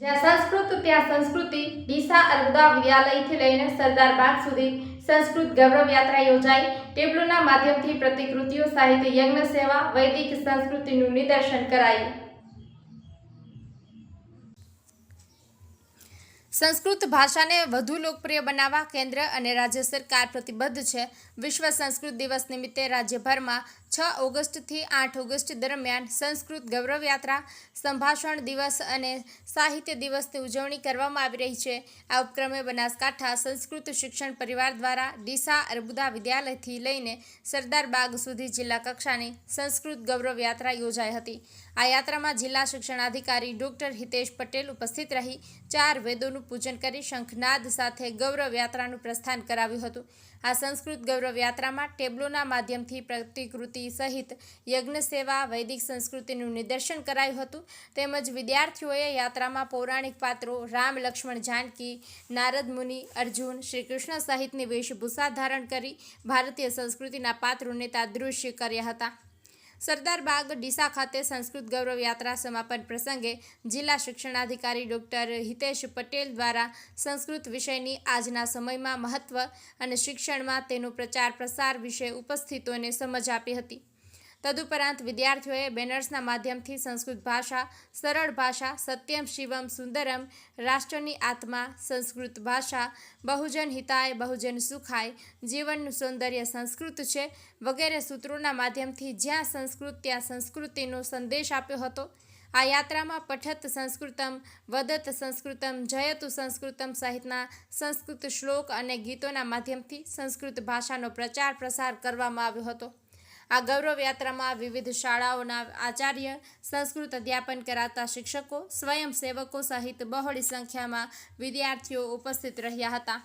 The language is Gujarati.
જ્યાં સંસ્કૃત ત્યાં સંસ્કૃતિ, ડીસા અર્બુદા વિદ્યાલયથી લઈને સરદાર બાગ સુધી સંસ્કૃત ગૌરવ યાત્રા યોજાઈ. ટેબલોના માધ્યમથી પ્રતિકૃતિઓ, સાહિત્ય, યજ્ઞ સેવા, વૈદિક સંસ્કૃતિનું નિદર્શન કરાયું. સંસ્કૃત ભાષાને વધુ લોકપ્રિય બનાવવા કેન્દ્ર અને રાજ્ય સરકાર પ્રતિબદ્ધ છે. વિશ્વ સંસ્કૃત દિવસ નિમિત્તે રાજ્યભરમાં છ ઓગસ્ટથી આઠ ઓગસ્ટ દરમિયાન સંસ્કૃત ગૌરવ યાત્રા સંભાષણ દિવસ અને સાહિત્ય દિવસની ઉજવણી કરવામાં આવી રહી છે. આ ઉપક્રમે બનાસકાંઠા સંસ્કૃત શિક્ષણ પરિવાર દ્વારા ડીસા અર્બુદા વિદ્યાલયથી લઈને સરદાર બાગ સુધી જિલ્લા કક્ષાની સંસ્કૃત ગૌરવ યાત્રા યોજાઈ હતી. આ યાત્રામાં જિલ્લા શિક્ષણાધિકારી ડોક્ટર હિતેશ પટેલ ઉપસ્થિત રહી ચાર વેદોનું પૂજન કરી શંખનાદ સાથે ગૌરવ યાત્રાનું પ્રસ્થાન કરાવ્યું હતું. આ સંસ્કૃત ગૌરવ યાત્રામાં ટેબલોના માધ્યમથી પ્રતિકૃતિ સહિત યજ્ઞ સેવા વૈદિક સંસ્કૃતિનું નિદર્શન કરાયું હતું. તેમજ વિદ્યાર્થીઓએ યાત્રામાં પૌરાણિક પાત્રો, રામ, લક્ષ્મણ, જાનકી, નારદ મુનિ, અર્જુન શ્રી કૃષ્ણ સહિતની વેશભૂષા ધારણ કરી ભારતીય સંસ્કૃતિના પાત્રોને તાદૃશ્ય કર્યા હતા. સરદાર બાગ ડીસા ખાતે સંસ્કૃત ગૌરવ યાત્રા સમાપન પ્રસંગે જિલ્લા શિક્ષણાધિકારી ડોક્ટર હિતેશ પટેલ દ્વારા સંસ્કૃત વિષયની આજના સમયમાં મહત્વ અને શિક્ષણમાં તેનો પ્રચાર પ્રસાર વિશે ઉપસ્થિતોને સમજ આપી હતી. તદુપરાંત વિદ્યાર્થીઓએ બેનર્સના માધ્યમથી સંસ્કૃત ભાષા, સરળ ભાષા, સત્યમ, શિવમ, સુંદરમ, રાષ્ટ્રની આત્મા, સંસ્કૃત ભાષા, બહુજન હિતાય, બહુજન સુખાય, જીવનનું સૌંદર્ય સંસ્કૃત છે વગેરે સૂત્રોના માધ્યમથી જ્યાં સંસ્કૃત ત્યાં સંસ્કૃતિનો સંદેશ આપ્યો હતો. આ યાત્રામાં પઠત સંસ્કૃતમ, વદત સંસ્કૃતમ, જયતુ સંસ્કૃતમ સહિતના સંસ્કૃત શ્લોક અને ગીતોના માધ્યમથી સંસ્કૃત ભાષાનો પ્રચાર પ્રસાર કરવામાં આવ્યો હતો. આ ગૌરવ યાત્રામાં વિવિધ શાળાઓના આચાર્ય, સંસ્કૃત અધ્યાપન કરાતા શિક્ષકો, સ્વયંસેવકો સહિત બહોળી સંખ્યામાં વિદ્યાર્થીઓ ઉપસ્થિત રહ્યા હતા.